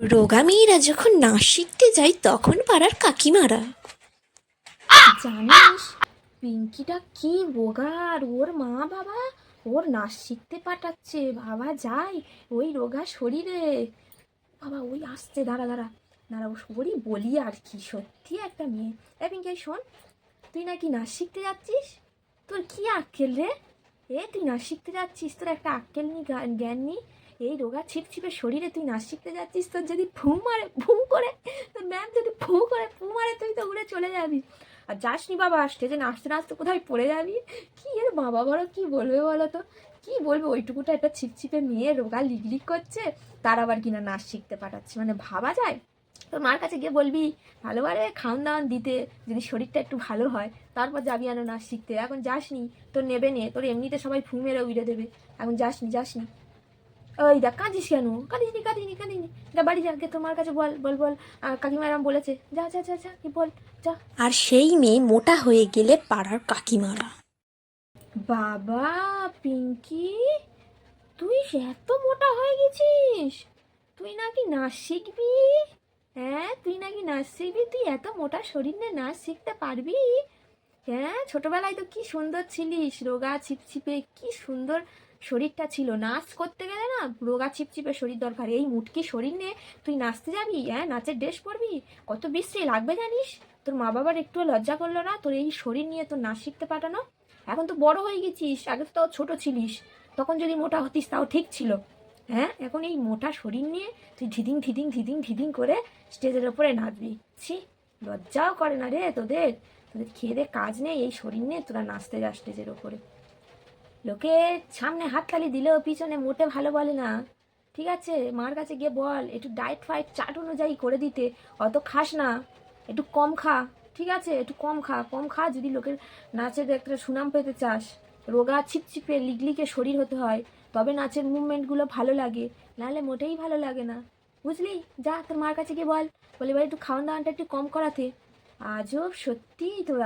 রোগা মেয়েরা যখন নাচ শিখতে যায়, তখন পাড়ার কাকিমারা। জানিস, পিঙ্কিটা কি রোগা আর ওর মা বাবা ওর নাচ শিখতে পাঠাচ্ছে। বাবা যায় ওই রোগা শরীরে। বাবা, ওই আসছে, দাঁড়া দাঁড়া। দাঁড়া, ও ওরই বলি আর কি, সত্যি একটা মেয়ে। এ পিঙ্কি শোন, তুই নাকি নাচ শিখতে যাচ্ছিস? তোর কি আক্কেল রে? এ, তুই নাচ শিখতে যাচ্ছিস? তোর একটা আক্কেল নি জ্ঞান নি এই রোগা ছিপছিপে শরীরে তুই নাচ শিখতে যাচ্ছিস, তোর যদি ফু মারে ফু করে, তোর ম্যাম যদি ফু করে ফু মারে, তুই তো উড়ে চলে যাবি। আর যাসনি বাবা, স্টেজে নাচতে নাচতে কোথায় পড়ে যাবি? কি এর বাবা বড় কি বলবে বলো তো? কি বলবে, ওইটুকুটা একটা ছিপছিপে মেয়ে রোগা লিগলিক করছে, তার আবার কিনা নাচ শিখতে পাঠাচ্ছে। মানে ভাবা যায়? তোর মার কাছে গিয়ে বলবি ভালোভাবে খাওয়ান দাওয়ান দিতে, যদি শরীরটা একটু ভালো হয়, তারপর যাবি আনো নাচ শিখতে। এখন যাসনি, তোর নেবে নে, তোর এমনিতে সবাই ফু মেরে উড়ে দেবে। এখন যাসনি যাসনি ওই দেখ কাঁদিস কেন? কাঁদিসনি কাঁদিনি কাঁদিনি যা বাড়ি যা তোমার কাছে বল বল বল। আহ, কাকিমা এরম বলেছে। যা যা যা যা কি বল যা। আর সেই মেয়ে মোটা হয়ে গেলে পাড়ার কাকিমারা। বাবা পিঙ্কি তুই এত মোটা হয়ে গেছিস। তুই নাকি নাচ শিখবি? হ্যাঁ তুই নাকি নাচ শিখবি? তুই এত মোটা শরীর নিয়ে নাচ শিখতে পারবি? হ্যাঁ ছোটবেলায় তো কি সুন্দর ছিলিস রোগা ছিপছিপে কি সুন্দর শরীরটা ছিল নাচ করতে গেলে না রোগা ছিপছিপে শরীর দরকার। এই মুটকি শরীর নিয়ে তুই নাচতে যাবি হ্যাঁ? নাচের ড্রেস পরবি? কত বিশ্রী লাগবে জানিস? তোর মা বাবার একটু লজ্জা করল না তোর এই শরীর নিয়ে তোর নাচ শিখতে পাঠানো? এখন তো বড় হয়ে গেছিস, আগে তো তাও ছোট ছিলিস। তখন যদি মোটা হতিস তাও ঠিক ছিল। হ্যাঁ? এখন এই মোটা শরীর নিয়ে তুই ধিদিং ধিদিং ধিদিং ধিদিং করে স্টেজের ওপরে নাচবি। ছি, লজ্জাও করে না রে তোদের। তোদের খেয়ে দে কাজ নেই, এই শরীর নিয়ে তোরা নাচতে যাস স্টেজের ওপরে। লোকে সামনে হাততালি দিলেও পিছনে মোটে ভালো বলে না। ঠিক আছে, মার কাছে গিয়ে বল, একটু ডায়েট ফাইট চাট অনুযায়ী করে দিতে। অত খাস না, একটু কম খা। ঠিক আছে, একটু কম খা কম খা যদি লোকের নাচের একটা সুনাম পেতে চাস। রোগা ছিপছিপে লিগলিকে শরীর হতে হয়, তবে নাচের মুভমেন্টগুলো ভালো লাগে, নাহলে মোটেই ভালো লাগে না। বুঝলি? যা, তোর মার কাছে গিয়ে বল। বলে, এবার একটু খাওয়ান দাওয়ানটা একটু কম করাতে। আজও সত্যিই তোরা।